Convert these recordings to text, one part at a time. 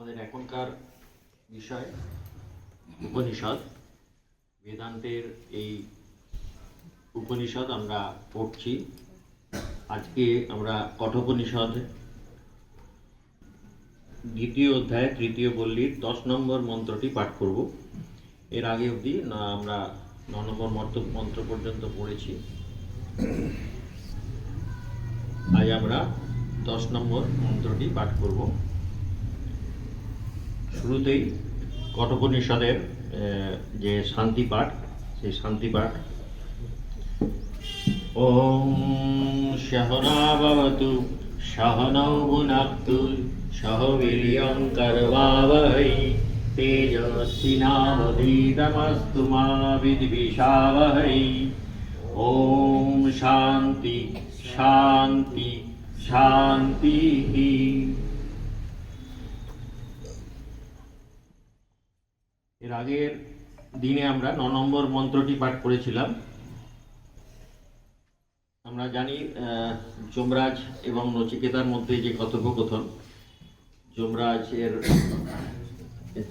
আমাদের এখনকার বিষয়, উপনিষদ। বেদান্তের এই উপনিষদ আমরা পড়ছি। আজকে আমরা কঠোপনিষদ, দ্বিতীয় অধ্যায়, তৃতীয় পল্লীর দশ নম্বর মন্ত্রটি পাঠ করব। এর আগে অবধি না, আমরা ন নম্বর মন্ত্র মন্ত্র পর্যন্ত পড়েছি। আজ আমরা দশ নম্বর মন্ত্রটি পাঠ করব। শুরুতেই কঠোপনিষদের যে শান্তি পাঠ, সেই শান্তি পাঠ। ওম সহনাভবতু সহনৌ ভুনাক্তু তেজস্বিনাবধীতমস্তু ওম শান্তি শান্তি শান্তিঃ এর আগের দিনে আমরা ন নম্বর মন্ত্রটি পাঠ করেছিলাম। আমরা জানি যমরাজ এবং নচিকেতার মধ্যে যে কথোপকথন যমরাজের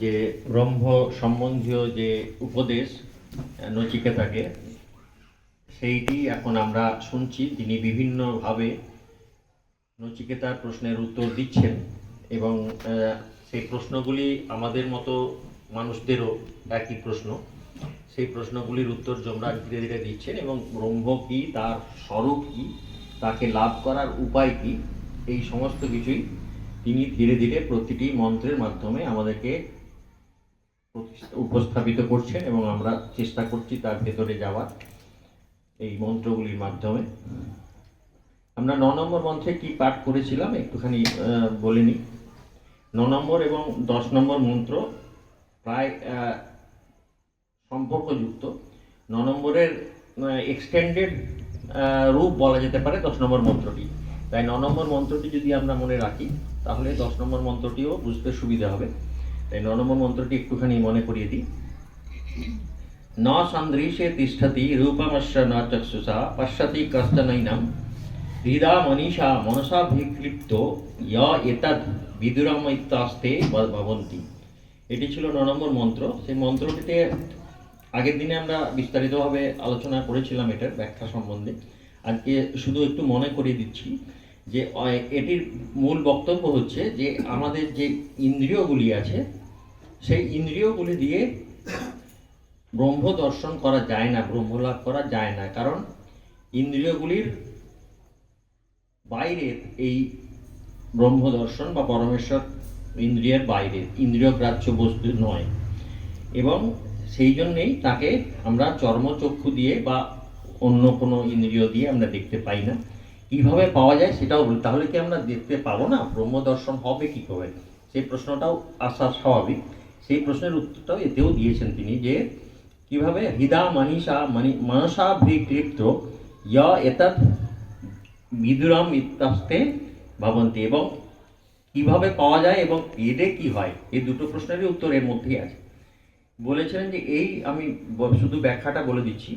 যে ব্রহ্ম সম্বন্ধীয় যে উপদেশ নচিকেতাকে, সেইটি এখন আমরা শুনছি। তিনি বিভিন্নভাবে নচিকেতার প্রশ্নের উত্তর দিচ্ছেন এবং সেই প্রশ্নগুলি আমাদের মতো মানুষদেরও একই প্রশ্ন। সেই প্রশ্নগুলির উত্তর যমরাজ ধীরে ধীরে দিচ্ছেন এবং ব্রহ্ম কি, তার স্বরূপ কি, তাকে লাভ করার উপায় কি, এই সমস্ত কিছুই তিনি ধীরে ধীরে প্রতিটি মন্ত্রের মাধ্যমে আমাদেরকে উপস্থাপিত করছেন এবং আমরা চেষ্টা করছি তার ভেতরে যাওয়ার এই মন্ত্রগুলির মাধ্যমে। আমরা ন নম্বর মন্ত্রে কি পাঠ করেছিলাম একটুখানি বলে নিই। ন নম্বর এবং দশ নম্বর মন্ত্র প্রায় সম্পর্কযুক্ত। ন নম্বরের এক্সটেন্ডেড রূপ বলা যেতে পারে দশ নম্বর মন্ত্রটি। তাই ন নম্বর মন্ত্রটি যদি আমরা মনে রাখি, তাহলে দশ নম্বর মন্ত্রটিও বুঝতে সুবিধা হবে। তাই ন নম্বর মন্ত্রটি একটুখানি মনে করিয়ে দিই। ন সন্দৃশে তিষ্ঠতি রূপমস্য ন চক্ষুষা পশ্যতি কষ্টনৈনম হৃদা মনীষা মনসাভিক্লিপ্ত য় এতদ বিদুরম ইত্যাস্তে ভবন্তি। এটি ছিল ন নম্বর মন্ত্র। সেই মন্ত্রটিতে আগের দিনে আমরা বিস্তারিতভাবে আলোচনা করেছিলাম এটার ব্যাখ্যা সম্বন্ধে। আজকে শুধু একটু মনে করিয়ে দিচ্ছি যে এটির মূল বক্তব্য হচ্ছে যে, আমাদের যে ইন্দ্রিয়গুলি আছে, সেই ইন্দ্রিয়গুলি দিয়ে ব্রহ্ম দর্শন করা যায় না ব্রহ্ম লাভ করা যায় না। কারণ ইন্দ্রিয়গুলির বাইরের এই ব্রহ্ম দর্শন বা পরমেশ্বর ইন্দ্রিয়ের বাইরে, ইন্দ্রিয় গ্রাহ্য বস্তু নয়। এবং সেই জন্যেই তাকে আমরা চর্মচক্ষু দিয়ে বা অন্য কোনো ইন্দ্রিয় দিয়ে আমরা দেখতে পাই না। কীভাবে পাওয়া যায় সেটাও বলি। তাহলে কি আমরা দেখতে পাবো না? ব্রহ্ম দর্শন হবে কি করে? সেই প্রশ্নটাও আসা স্বাভাবিক। সেই প্রশ্নের উত্তরটাও এতেও দিয়েছেন তিনি যে, কীভাবে হৃদা মনীষা মনি মনসাভিক্লিপ্ত য় এতৎ বিদুরম ইত্যাস্তে ভাবন্তি। এবং কীভাবে পাওয়া যায় এবং এতে কি হয়? এই দুটো প্রশ্নেরই উত্তর এর মধ্যেই আছে। বলেছিলেন যে এই আমি শুধু ব্যাখ্যাটা বলে দিচ্ছি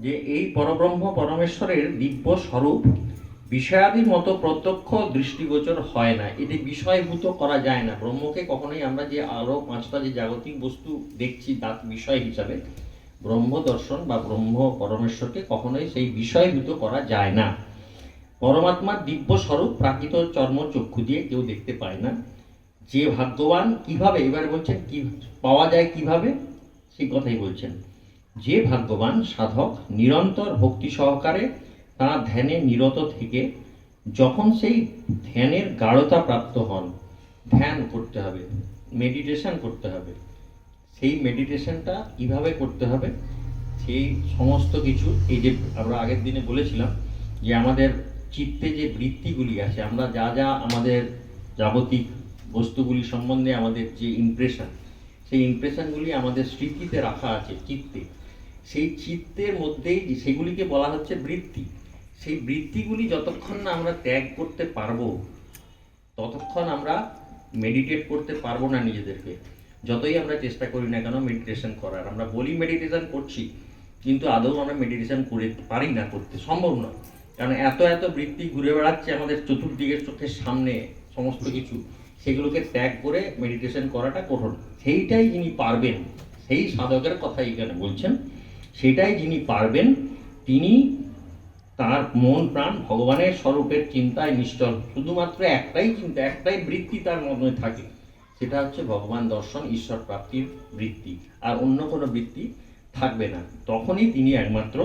যে এই পরব্রহ্ম পরমেশ্বরের দিব্য স্বরূপ বিষয়াদির মতো প্রত্যক্ষ দৃষ্টিগোচর হয় না। এটি বিষয়ভূত করা যায় না। ব্রহ্মকে কখনোই আমরা যে আরও পাঁচটা যে জাগতিক বস্তু দেখছি তার বিষয় হিসাবে, ব্রহ্ম দর্শন বা ব্রহ্ম পরমেশ্বরকে কখনোই সেই বিষয়ভূত করা যায় না। পরমাত্মার দিব্য স্বরূপ প্রাকৃত চর্ম চক্ষু দিয়ে কেউ দেখতে পায় না। যে ভাগ্যবান কীভাবে, এবার বলছেন কি, পাওয়া যায় কীভাবে? সেই কথাই বলছেন। যে ভাগ্যবান সাধক নিরন্তর ভক্তি সহকারে তার ধ্যানে নিরত থেকে যখন সেই ধ্যানের গাঢ়তা প্রাপ্ত হন, ধ্যান করতে হবে মেডিটেশন করতে হবে। সেই মেডিটেশনটা কীভাবে করতে হবে? সেই সমস্ত কিছু, এই যে আমরা আগের দিনে বলেছিলাম যে আমাদের চিত্তে যে বৃত্তিগুলি আছে আমরা যা যা আমাদের যাবতিক বস্তুগুলি সম্বন্ধে আমাদের যে ইমপ্রেশন সেই ইমপ্রেশনগুলি আমাদের স্মৃতিতে রাখা আছে চিত্তে। সেই চিত্তের মধ্যেই সেগুলিকে বলা হচ্ছে বৃত্তি। সেই বৃত্তিগুলি যতক্ষণ না আমরা ত্যাগ করতে পারব, ততক্ষণ আমরা মেডিটেট করতে পারব না নিজেদেরকে। যতই আমরা চেষ্টা করি না কেন মেডিটেশন করার। আমরা বলি মেডিটেশন করছি, কিন্তু আদৌ আমরা মেডিটেশন করে পারি না, করতে সম্ভব নয়। কারণ এত এত বৃত্তি ঘুরে বেড়াচ্ছে আমাদের চতুর্দিকের চোখের সামনে সমস্ত কিছু, সেগুলোকে ত্যাগ করে মেডিটেশন করাটা কঠোর। সেইটাই যিনি পারবেন, সেই সাধকের কথা এখানে বলছেন, সেটাই যিনি পারবেন, তিনি তার মন প্রাণ ভগবানের স্বরূপের চিন্তায় নিশ্চল। শুধুমাত্র একটাই চিন্তা, একটাই বৃত্তি তার মনে থাকে, সেটা হচ্ছে ভগবান দর্শন, ঈশ্বর প্রাপ্তির বৃত্তি, আর অন্য কোনো বৃত্তি থাকবে না। তখনই তিনি একমাত্র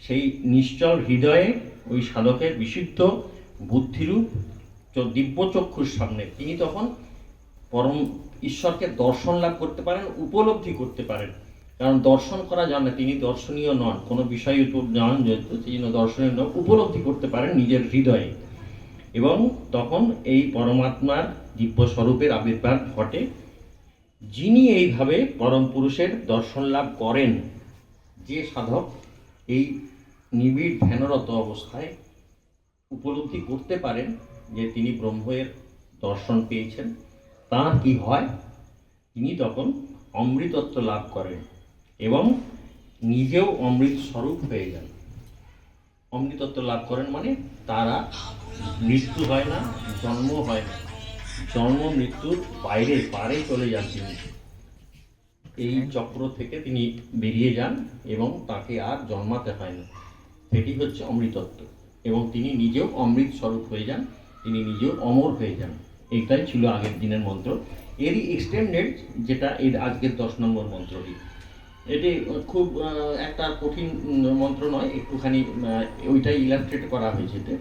সেই নিশ্চল হৃদয়ে ওই সাধকের বিশুদ্ধ বুদ্ধিরূপ চ- দিব্য চক্ষুর সামনে। তিনি তখন পরম ঈশ্বরকে দর্শন লাভ করতে পারেন, উপলব্ধি করতে পারেন। কারণ দর্শন করা যান না তিনি দর্শনীয় নন। কোনো বিষয় নন যেহেতু জন্য দর্শনীয় নন, উপলব্ধি করতে পারেন নিজের হৃদয়ে। এবং তখন এই পরমাত্মার দিব্য স্বরূপের আবির্ভাব ঘটে। যিনি এইভাবে পরম পুরুষের দর্শন লাভ করেন, যে সাধক এই নিবিড় ধ্যানরত অবস্থায় উপলব্ধি করতে পারেন যে তিনি ব্রহ্মের দর্শন পেয়েছেন। তার কি হয়? তিনি তখন অমৃতত্ব লাভ করেন এবং নিজেও অমৃত স্বরূপ হয়ে যান। অমৃতত্ব লাভ করেন মানে তারা মৃত্যু হয় না, জন্ম হয় না। জন্ম মৃত্যুর বাইরে, পারে চলে যান তিনি। এই চক্র থেকে তিনি বেরিয়ে যান এবং তাকে আর জন্মাতে হয় না। সেটি হচ্ছে অমৃতত্ব। এবং তিনি নিজেও অমৃত স্বরূপ হয়ে যান, তিনি নিজেও অমর হয়ে যান। এইটাই ছিল আগের দিনের মন্ত্র। এরই এক্সটেন্ডেড যেটা এর আজকের দশ নম্বর মন্ত্রটি। এটি খুব একটা কঠিন মন্ত্র নয়, একটুখানি ওইটাই ইলাস্ট্রেট করা হয়েছে এতে।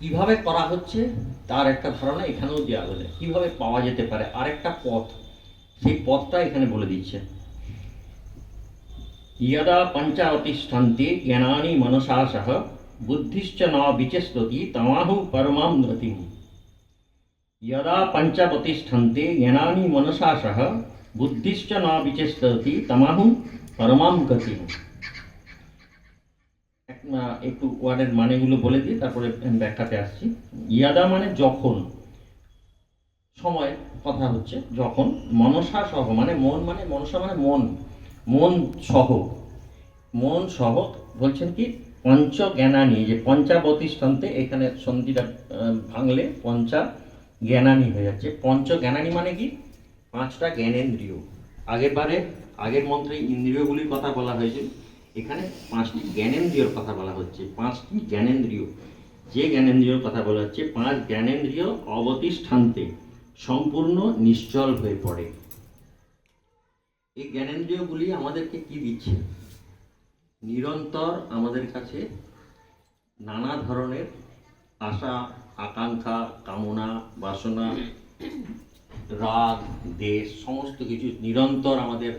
কীভাবে করা হচ্ছে? তার একটা ধারণা এখানেও দেওয়া হলে। কীভাবে পাওয়া যেতে পারে? আরেকটা পথ। সেই পথটা এখানে বলে দিচ্ছে। यदा पञ्चावतिष्ठन्ते ज्ञानानि मनसा सह बुद्धिश्च न विचेष्टति तमाहु परमां गतिम् यदा पञ्चवतिष्ठन्ते ज्ञानानि मनसा सह बुद्धिश्च न विचेष्टति तमाहु परमां गतिम् এক- আহ, একটু ওয়ার্ডের মানেগুলো বলে দিই তারপরে আমি ব্যাখ্যাতে আসছি ইয়াদা মানে যখন সময় কথা হচ্ছে যখন মনসা সহ মানে মন মানে মনসা মানে মন মন সহ মন সহ বলছেন কি? পঞ্চ জ্ঞানানি যে পঞ্চাবতিষ্ঠান্তে এখানে সন্ধিটা ভাঙলে পঞ্চা জ্ঞানানি হয়ে যাচ্ছে। পঞ্চ জ্ঞানানি মানে কি? পাঁচটা জ্ঞানেন্দ্রিয়। আগের বারে, আগের মন্ত্রে ইন্দ্রিয়গুলির কথা বলা হয়েছিল এখানে পাঁচটি জ্ঞানেন্দ্রিয়র কথা বলা হচ্ছে। পাঁচটি জ্ঞানেন্দ্রিয়। যে জ্ঞানেন্দ্রিয়র কথা বলা হচ্ছে, পাঁচ জ্ঞানেন্দ্রিয় অবতিষ্ঠান্তে সম্পূর্ণ নিশ্চল হয়ে পড়ে। এই জ্ঞানেন্দ্রিয়গুলি আমাদেরকে কি দিচ্ছে? নিরন্তর আমাদের কাছে নানা ধরনের আশা, আকাঙ্ক্ষা, কামনা, বাসনা, রাগ, দেশ, সমস্ত কিছু নিরন্তর আমাদের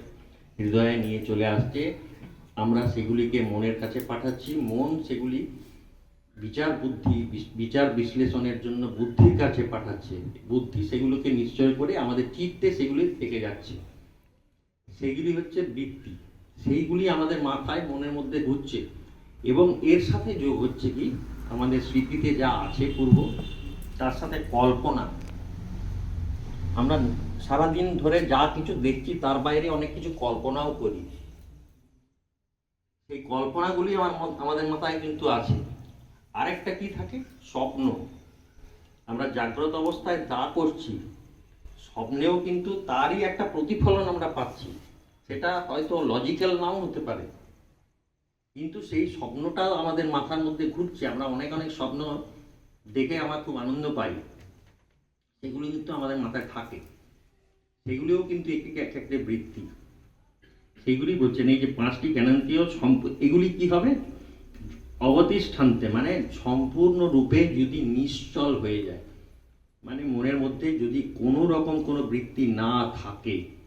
হৃদয়ে নিয়ে চলে আসছে। আমরা সেগুলিকে মনের কাছে পাঠাচ্ছি। মন সেগুলি বিচার বুদ্ধি বিচার বিশ্লেষণের জন্য বুদ্ধির কাছে পাঠাচ্ছে। বুদ্ধি সেগুলোকে নিশ্চয় করে আমাদের চিত্তে সেগুলি থেকে যাচ্ছে। সেগুলি হচ্ছে বৃত্তি। সেইগুলি আমাদের মাথায়, মনের মধ্যে ঘুরছে। এবং এর সাথে যোগ হচ্ছে কি? আমাদের স্মৃতিতে যা আছে পূর্ব, তার সাথে কল্পনা। আমরা সারাদিন ধরে যা কিছু দেখছি, তার বাইরে অনেক কিছু কল্পনাও করি। সেই কল্পনাগুলি আমার আমাদের মাথায় কিন্তু আছে। আরেকটা কি থাকে? স্বপ্ন। আমরা জাগ্রত অবস্থায় যা করছি, স্বপ্নেও কিন্তু তারই একটা প্রতিফলন আমরা পাচ্ছি। সেটা হয়তো লজিক্যাল নাও হতে পারে। কিন্তু সেই স্বপ্নটাও আমাদের মাথার মধ্যে ঘুরছে। আমরা অনেক অনেক স্বপ্ন দেখে আমরা খুব আনন্দ পাই। সেগুলি কিন্তু আমাদের মাথায় থাকে। সেগুলিও কিন্তু একটি এক একটা বৃত্তি। সেগুলি বলছেন, এই যে পাঁচটি জ্ঞানান্তীয় সম্প, এগুলি কি হবে? অবতিষ্ঠান্তে মানে সম্পূর্ণ রূপে যদি নিশ্চল হয়ে যায় মানে মনের মধ্যে যদি কোনো রকম কোনো বৃত্তি না থাকে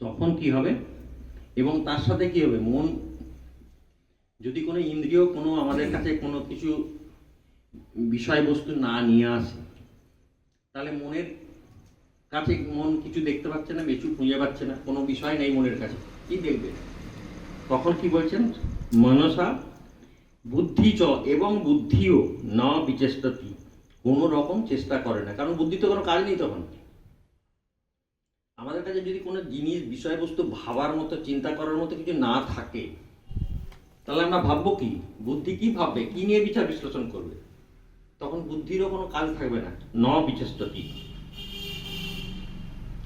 তখন কি হবে? এবং তার সাথে কি হবে? মন, যদি কোনো ইন্দ্রিয় কোনো আমাদের কাছে কোনো কিছু বিষয়বস্তু না নিয়ে আসে, তাহলে মনের কাছে মন কিছু দেখতে পাচ্ছে না, কিছু খুঁজে পাচ্ছে না, কোনো বিষয় নেই মনের কাছে। কি দেখবে? তখন কি বলছেন? মনসা বুদ্ধি চ এবং বুদ্ধিও ন বিচেষ্টতি। কোনো রকম চেষ্টা করে না। কারণ বুদ্ধি তো কোনো কাজ নেই তখন। আমাদের কাছে যদি কোনো জিনিস, বিষয়বস্তু ভাবার মতো, চিন্তা করার মতো কিছু না থাকে, তাহলে আমরা ভাববো কি? বুদ্ধি কি ভাববে? কি নিয়ে বিচার বিশ্লেষণ করবে? তখন বুদ্ধিরও কোনো কাজ থাকবে না। ন বিচেষ্টতি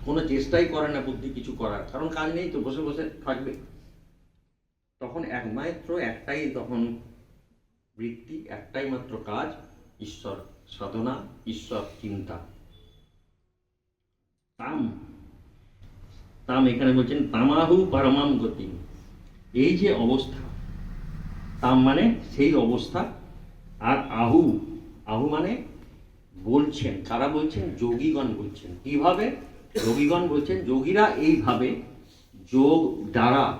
কোনো চেষ্টাই করে না বুদ্ধি কিছু করার। কারণ কাজ নেই তো, বসে বসে থাকবে। তখন একমাত্র একটাই তখন বৃত্তি, একটাই মাত্র কাজ, ঈশ্বর সাধনা, ঈশ্বর চিন্তা। তাম। তাম এখানে বলছেন তামাহু পরমাম গতি। এই যে অবস্থা, তাম মানে সেই অবস্থা, আর আহু আহু মানে বলছেন, কারা বলছেন? যোগীগণ বলছেন। কীভাবে? যোগীগণ বলছেন, যোগীরা এইভাবে যোগ দ্বারা,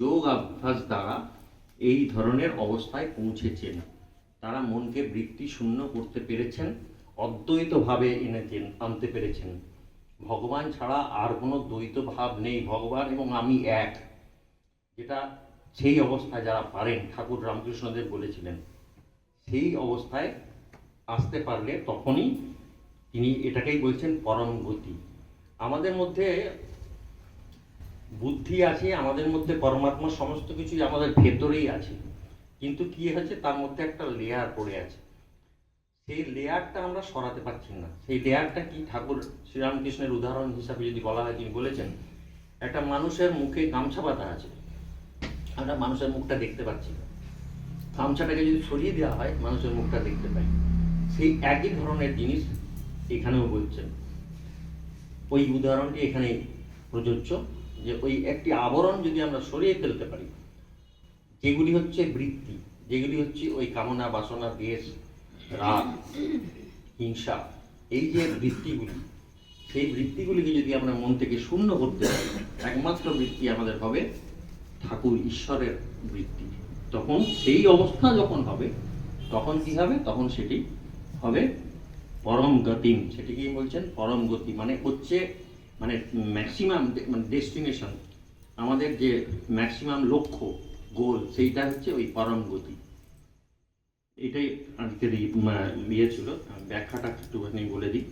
যোগ অভ্যাস দ্বারা এই ধরনের অবস্থায় পৌঁছেছেন। তারা মনকে বৃত্তি শূন্য করতে পেরেছেন, অদ্বৈতভাবে এনেছেন, আনতে পেরেছেন। ভগবান ছাড়া আর কোনো দ্বৈত ভাব নেই। ভগবান এবং আমি এক। যেটা সেই অবস্থায় যারা পারেন, ঠাকুর রামকৃষ্ণদেব বলেছিলেন, সেই অবস্থায় আসতে পারলে তখনই তিনি এটাকেই বলছেন পরম গতি। আমাদের মধ্যে বুদ্ধি আছে, আমাদের মধ্যে পরমাত্মা সমস্ত কিছুই আমাদের ভেতরেই আছে। কিন্তু কি হচ্ছে তার মধ্যে একটা লেয়ার পড়ে আছে। সেই লেয়ারটা আমরা সরাতে পারছি না। সেই লেয়ারটা কি? ঠাকুর শ্রীরামকৃষ্ণের উদাহরণ হিসাবে যদি বলা হয়, তিনি বলেছেন, একটা মানুষের মুখে গামছা পাতা আছে। আমরা মানুষের মুখটা দেখতে পাচ্ছি না। গামছাটাকে যদি সরিয়ে দেওয়া হয়, মানুষের মুখটা দেখতে পাই। সেই একই ধরনের জিনিস এখানেও বলছেন। ওই উদাহরণটি এখানে প্রযোজ্য যে ওই একটি আবরণ যদি আমরা সরিয়ে ফেলতে পারি, যেগুলি হচ্ছে বৃত্তি, যেগুলি হচ্ছে ওই কামনা বাসনা, দেশ রাগ, হিংসা, এই যে বৃত্তিগুলি, সেই বৃত্তিগুলিকে যদি আমরা মন থেকে শূন্য করতে পারি, একমাত্র বৃত্তি আমাদের হবে ঠাকুর ঈশ্বরের বৃত্তি। তখন সেই অবস্থা যখন হবে, তখন কি হবে? তখন সেটি হবে পরম গতিম। সেটিকে বলছেন? পরম গতি মানে হচ্ছে মানে ম্যাক্সিমাম মানে ডেস্টিনেশন আমাদের যে ম্যাক্সিমাম লক্ষ্য গোল সেইটা হচ্ছে ওই পরম গতি। এটাই আজকের ইয়ে ছিল ব্যাখ্যাটা একটুখানি বলে দিই।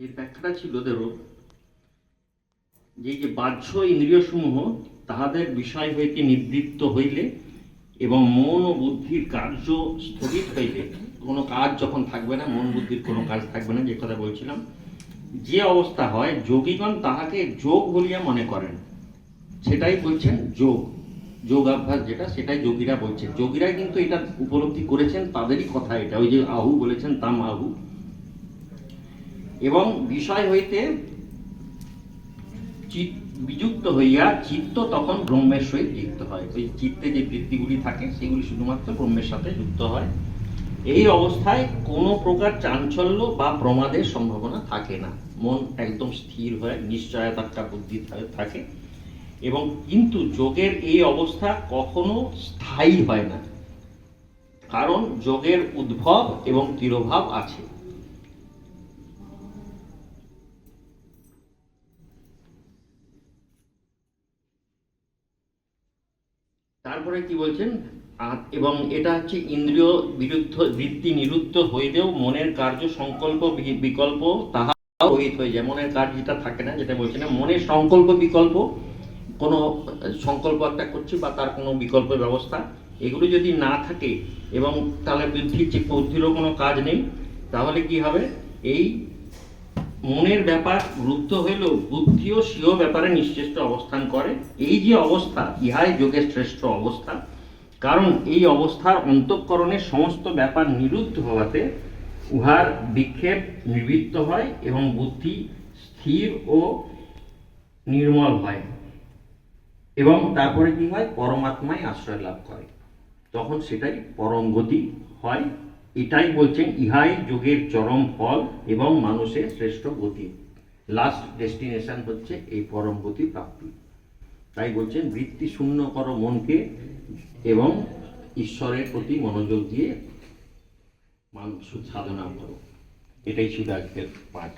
এর ব্যাখ্যাটা ছিল ধরো যে যে বাহ্য ইন্দ্রিয়সমূহ তাহাদের বিষয় হইতে নিবৃত্ত হইলে এবং মন ও বুদ্ধির কার্য স্থগিত হইলে, কোনো কাজ যখন থাকবে না, মন বুদ্ধির কোনো কাজ থাকবে না, যে কথা বলছিলাম, যে অবস্থা হয়, যোগীগণ তাহাকে যোগ বলিয়া মনে করেন। সেটাই বলছেন যোগ। যোগাভ্যাস যেটা, সেটাই যোগীরা বলছেন। যোগীরা কিন্তু এটা উপলব্ধি করেছেন, তাদেরই কথা এটা। ওই যে আহু বলেছেন, তাম আহু। এবং বিষয় হইতে চিত বিযুক্ত হইয়া চিত্ত তখন ব্রহ্মের সহিত যুক্ত হয়। ওই চিত্তে যে বৃত্তিগুলি থাকে, সেগুলি শুধুমাত্র ব্রহ্মের সাথে যুক্ত হয়। এই অবস্থায় কোনো প্রকার চাঞ্চল্য বা প্রমাদের সম্ভাবনা থাকে না। মন একদম স্থির হয়ে নিশ্চয়তা বুদ্ধি থাকে এবং কিন্তু যোগের এই অবস্থা কখনো স্থায়ী হয় না। কারণ যোগের উদ্ভব এবং তিরোভাব আছে। তারপরে কি বলছেন? এবং এটা হচ্ছে ইন্দ্রিয় বিরুদ্ধ, বৃত্তি নিরুদ্ধ হইলেও মনের কার্য সংকল্প বিকল্প তাহা রহিত হয়ে যায়। মনের কাজ যেটা থাকে না, যেটা বলছি না মনের সংকল্প বিকল্প, কোনো সংকল্প একটা করছি বা তার কোনো বিকল্প ব্যবস্থা, এগুলো যদি না থাকে এবং তাহলে বুদ্ধির যে বুদ্ধিরও কোনো কাজ নেই, তাহলে কি হবে? এই মনের ব্যাপার রুদ্ধ হইলেও বুদ্ধিও স্বীয় ব্যাপারে নিশ্চেষ্ট অবস্থান করে। এই যে অবস্থা, ইহাই যোগের শ্রেষ্ঠ অবস্থা। কারণ এই অবস্থার অন্তঃকরণের সমস্ত ব্যাপার নিরুদ্ধ হওয়াতে উহার বিক্ষেপ নিবৃত্ত হয় এবং বুদ্ধি স্থির ও নির্মল হয় এবং তারপরে কি হয়? পরমাত্মায় আশ্রয় লাভ করে। তখন সেটাই পরম গতি হয়। এটাই বলছেন, ইহাই যোগের চরম ফল এবং মানুষের শ্রেষ্ঠ গতি। লাস্ট ডেস্টিনেশন হচ্ছে এই পরম গতি প্রাপ্তি। তাই বলছেন, বৃত্তি শূন্য কর মনকে এবং ঈশ্বরের প্রতি মনোযোগ দিয়ে মানুষ সাধনা করো। এটাই ছিল আজকের পাঠ।